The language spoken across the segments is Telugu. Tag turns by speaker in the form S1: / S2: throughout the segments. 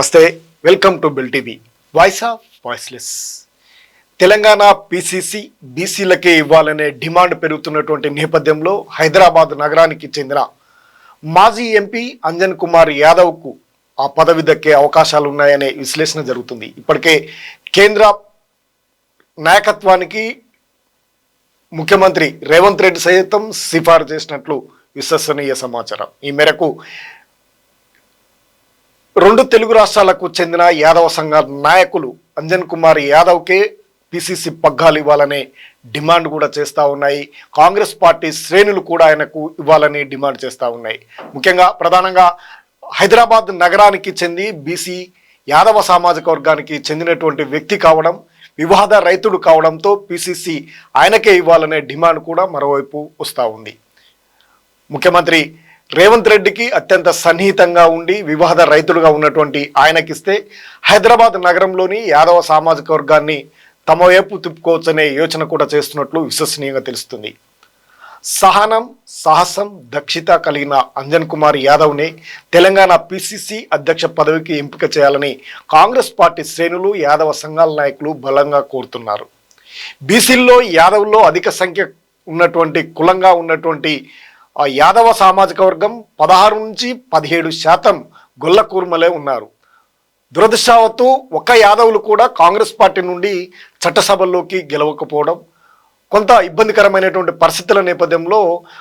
S1: నమస్తే welcome to Bell TV. Voice of voiceless. Telangana PCC బీసీలకే ఇవ్వాలనే డిమాండ్ పెరుగుతున్నటువంటి నేపథ్యంలో హైదరాబాద్ నగరానికి చెందిన మాజీ ఎంపీ అంజన్ కుమార్ యాదవ్కు ఆ పదవి దక్కే అవకాశాలు ఉన్నాయనే విశ్లేషణ జరుగుతుంది. ఇప్పటికే కేంద్ర నాయకత్వానికి ముఖ్యమంత్రి రేవంత్ రెడ్డి సైతం సిఫారు చేసినట్లు విశ్వసనీయ సమాచారం. ఈ మేరకు రెండు తెలుగు రాష్ట్రాలకు చెందిన యాదవ సంఘ నాయకులు అంజన్ కుమార్ యాదవ్కే పిసిసి పగ్గాలు ఇవ్వాలనే డిమాండ్ కూడా చేస్తూ ఉన్నాయి. కాంగ్రెస్ పార్టీ శ్రేణులు కూడా ఆయనకు ఇవ్వాలని డిమాండ్ చేస్తూ ఉన్నాయి. ముఖ్యంగా ప్రధానంగా హైదరాబాద్ నగరానికి చెంది బీసీ యాదవ సామాజిక వర్గానికి చెందినటువంటి వ్యక్తి కావడం వివాద రైతుడు కావడంతో పిసిసి ఆయనకే ఇవ్వాలనే డిమాండ్ కూడా మరోవైపు వస్తూ ఉంది. ముఖ్యమంత్రి రేవంత్ రెడ్డికి అత్యంత సన్నిహితంగా ఉండి వివాద రైతులుగా ఉన్నటువంటి ఆయనకిస్తే హైదరాబాద్ నగరంలోని యాదవ సామాజిక వర్గాన్ని తమ వైపు తిప్పుకోవచ్చనే యోచన కూడా చేస్తున్నట్లు విశ్వసనీయంగా తెలుస్తుంది. సహనం సాహసం దక్షిత కలిగిన అంజన్ కుమార్ యాదవ్ని తెలంగాణ పిసిసి అధ్యక్ష పదవికి ఎంపిక చేయాలని కాంగ్రెస్ పార్టీ శ్రేణులు యాదవ సంఘాల నాయకులు బలంగా కోరుతున్నారు. బీసీల్లో యాదవ్లో అధిక సంఖ్య ఉన్నటువంటి కులంగా ఉన్నటువంటి ఆ యాదవ సామాజిక వర్గం పదహారు నుంచి పదిహేడు శాతం గొల్ల కూర్మలే ఉన్నారు. దురదృష్టవత్తు ఒక్క యాదవులు కూడా కాంగ్రెస్ పార్టీ నుండి చట్టసభల్లోకి గెలవకపోవడం కొంత ఇబ్బందికరమైనటువంటి పరిస్థితుల నేపథ్యంలో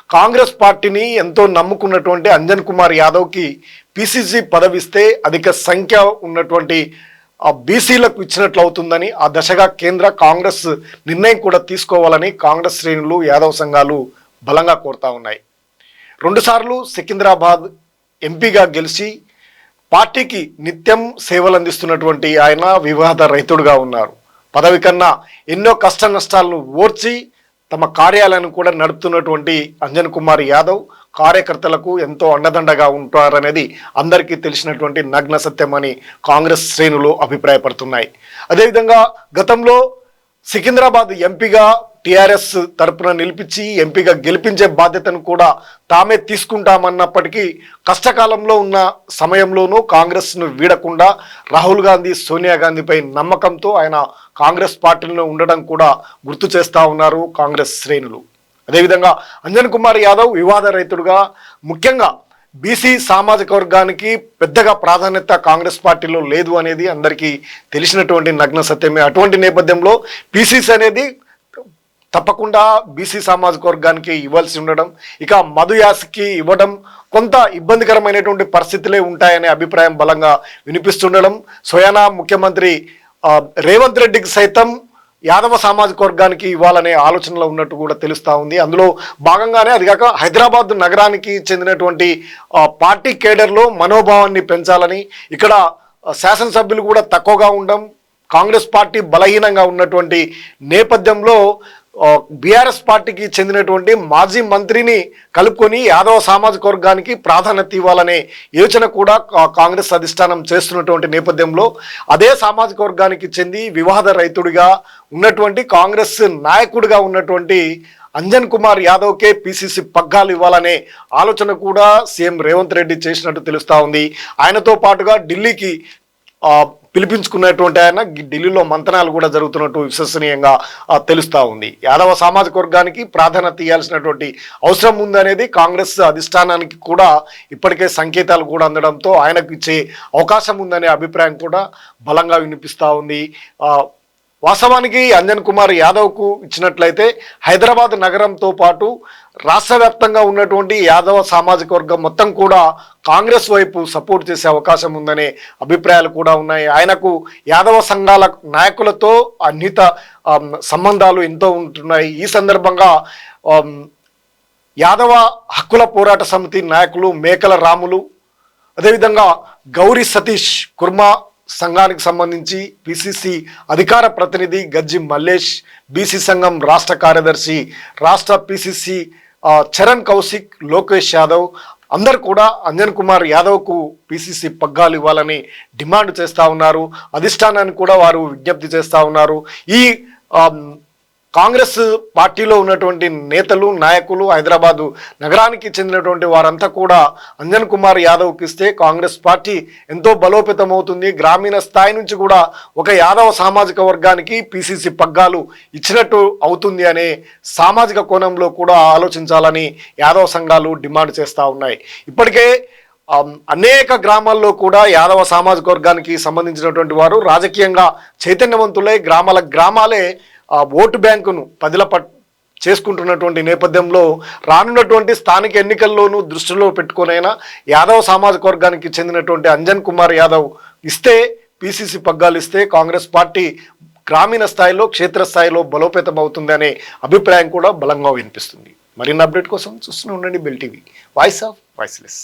S1: కాంగ్రెస్ పార్టీని ఎంతో నమ్ముకున్నటువంటి అంజన్ కుమార్ యాదవ్కి పిసిసి పదవిస్తే అధిక సంఖ్య ఉన్నటువంటి ఆ బీసీలకు ఇచ్చినట్లు అవుతుందని ఆ దశగా కేంద్ర కాంగ్రెస్ నిర్ణయం కూడా తీసుకోవాలని కాంగ్రెస్ శ్రేణులు యాదవ్ సంఘాలు బలంగా కోరుతా ఉన్నాయి. రెండుసార్లు సికింద్రాబాద్ ఎంపీగా గెలిచి పార్టీకి నిత్యం సేవలు అందిస్తున్నటువంటి ఆయన వివాద రైతుడుగా ఉన్నారు. పదవి కన్నా ఎన్నో కష్ట నష్టాలను ఓర్చి తమ కార్యాలయాన్ని కూడా నడుపుతున్నటువంటి అంజన్ కుమార్ యాదవ్ కార్యకర్తలకు ఎంతో అండదండగా ఉంటారనేది అందరికీ తెలిసినటువంటి నగ్న సత్యమని కాంగ్రెస్ శ్రేణులు అభిప్రాయపడుతున్నాయి. అదేవిధంగా గతంలో సికింద్రాబాద్ ఎంపీగా టిఆర్ఎస్ తరపున నిలిపించి ఎంపీగా గెలిపించే బాధ్యతను కూడా తామే తీసుకుంటామన్నప్పటికీ కష్టకాలంలో ఉన్న సమయంలోనూ కాంగ్రెస్ను వీడకుండా రాహుల్ గాంధీ సోనియా గాంధీపై నమ్మకంతో ఆయన కాంగ్రెస్ పార్టీలో ఉండడం కూడా గుర్తు చేస్తూ ఉన్నారు కాంగ్రెస్ శ్రేణులు. అదేవిధంగా అంజన్ కుమార్ యాదవ్ వివాద రైతుడుగా ముఖ్యంగా బీసీ సామాజిక వర్గానికి పెద్దగా ప్రాధాన్యత కాంగ్రెస్ పార్టీలో లేదు అనేది అందరికీ తెలిసినటువంటి నగ్న సత్యమే. అటువంటి నేపథ్యంలో పీసీసీ అనేది తప్పకుండా బీసీ సామాజిక వర్గానికి ఇవ్వాల్సి ఉండడం ఇక మధుయాస్కి ఇవ్వడం కొంత ఇబ్బందికరమైనటువంటి పరిస్థితులే ఉంటాయనే అభిప్రాయం బలంగా వినిపిస్తుండడం. స్వయానా ముఖ్యమంత్రి రేవంత్ రెడ్డికి సైతం యాదవ సామాజిక వర్గానికి ఇవ్వాలనే ఆలోచనలో ఉన్నట్టు కూడా తెలుస్తూ ఉంది. అందులో భాగంగానే అది కాక హైదరాబాద్ నగరానికి చెందినటువంటి పార్టీ కేడర్లో మనోభావాన్ని పెంచాలని ఇక్కడ శాసనసభ్యులు కూడా తక్కువగా ఉండడం కాంగ్రెస్ పార్టీ బలహీనంగా ఉన్నటువంటి నేపథ్యంలో బీఆర్ఎస్ పార్టీకి చెందినటువంటి మాజీ మంత్రిని కలుపుకొని యాదవ సామాజిక వర్గానికి ప్రాధాన్యత ఇవ్వాలనే యోచన కూడా కాంగ్రెస్ అధిష్టానం చేస్తున్నటువంటి నేపథ్యంలో అదే సామాజిక వర్గానికి చెంది వివాద రైతుడిగా ఉన్నటువంటి కాంగ్రెస్ నాయకుడిగా ఉన్నటువంటి అంజన్ కుమార్ యాదవ్కే పిసిసి పగ్గాలు ఇవ్వాలనే ఆలోచన కూడా సీఎం రేవంత్ రెడ్డి చేసినట్టు తెలుస్తా ఉంది. ఆయనతో పాటుగా ఢిల్లీకి పిలిపించుకున్నటువంటి ఆయన ఢిల్లీలో మంతనాలు కూడా జరుగుతున్నట్టు విశ్వసనీయంగా తెలుస్తూ ఉంది. యాదవ సామాజిక వర్గానికి ప్రాధాన్యత ఇవ్వాల్సినటువంటి అవసరం ఉందనేది కాంగ్రెస్ అధిష్టానానికి కూడా ఇప్పటికే సంకేతాలు కూడా అందడంతో ఆయనకు ఇచ్చే అవకాశం ఉందనే అభిప్రాయం కూడా బలంగా వినిపిస్తూ ఉంది. వాస్తవానికి అంజన్ కుమార్ యాదవ్కు ఇచ్చినట్లయితే హైదరాబాద్ నగరంతో పాటు రాష్ట్ర వ్యాప్తంగా ఉన్నటువంటి యాదవ సామాజిక వర్గం మొత్తం కూడా కాంగ్రెస్ వైపు సపోర్ట్ చేసే అవకాశం ఉందనే అభిప్రాయాలు కూడా ఉన్నాయి. ఆయనకు యాదవ సంఘాల నాయకులతో అన్నిత సంబంధాలు ఎంతో ఉంటున్నాయి. ఈ సందర్భంగా యాదవ హక్కుల పోరాట సమితి నాయకులు మేకల రాములు అదేవిధంగా గౌరీ సతీష్ కుర్మా సంఘానికి సంబంధించి పిసిసి అధికార ప్రతినిధి గజ్జి మల్లేష్ బీసీ సంఘం రాష్ట్ర కార్యదర్శి రాష్ట్ర పిసిసి చరణ్ కౌశిక్ లోకేష్ యాదవ్ అందరు కూడా అంజన్ కుమార్ యాదవ్కు పిసిసి పగ్గాలు ఇవ్వాలని డిమాండ్ చేస్తూ ఉన్నారు. అధిష్టానాన్ని కూడా వారు విజ్ఞప్తి చేస్తూ ఉన్నారు. ఈ కాంగ్రెస్ పార్టీలో ఉన్నటువంటి నేతలు నాయకులు హైదరాబాదు నగరానికి చెందినటువంటి వారంతా కూడా అంజన్ కుమార్ యాదవ్కి ఇస్తే కాంగ్రెస్ పార్టీ ఎంతో బలోపేతమవుతుంది. గ్రామీణ స్థాయి నుంచి కూడా ఒక యాదవ సామాజిక వర్గానికి పిసిసి పగ్గాలు ఇచ్చినట్టు అవుతుంది అనే సామాజిక కోణంలో కూడా ఆలోచించాలని యాదవ సంఘాలు డిమాండ్ చేస్తూ ఉన్నాయి. ఇప్పటికే అనేక గ్రామాల్లో కూడా యాదవ సామాజిక వర్గానికి సంబంధించినటువంటి వారు రాజకీయంగా చైతన్యవంతులై గ్రామాల గ్రామాలే ఆ ఓటు బ్యాంకును పదిల పట్ చేసుకుంటున్నటువంటి నేపథ్యంలో రానున్నటువంటి స్థానిక ఎన్నికల్లోనూ దృష్టిలో పెట్టుకునైనా యాదవ్ సామాజిక వర్గానికి చెందినటువంటి అంజన్ కుమార్ యాదవ్ ఇస్తే పిసిసి పగ్గాలు ఇస్తే కాంగ్రెస్ పార్టీ గ్రామీణ స్థాయిలో క్షేత్రస్థాయిలో బలోపేతం అవుతుందనే అభిప్రాయం కూడా బలంగా వినిపిస్తుంది. మరిన్ని అప్డేట్ కోసం చూస్తూనే ఉండండి Bell TV. Voice of voiceless.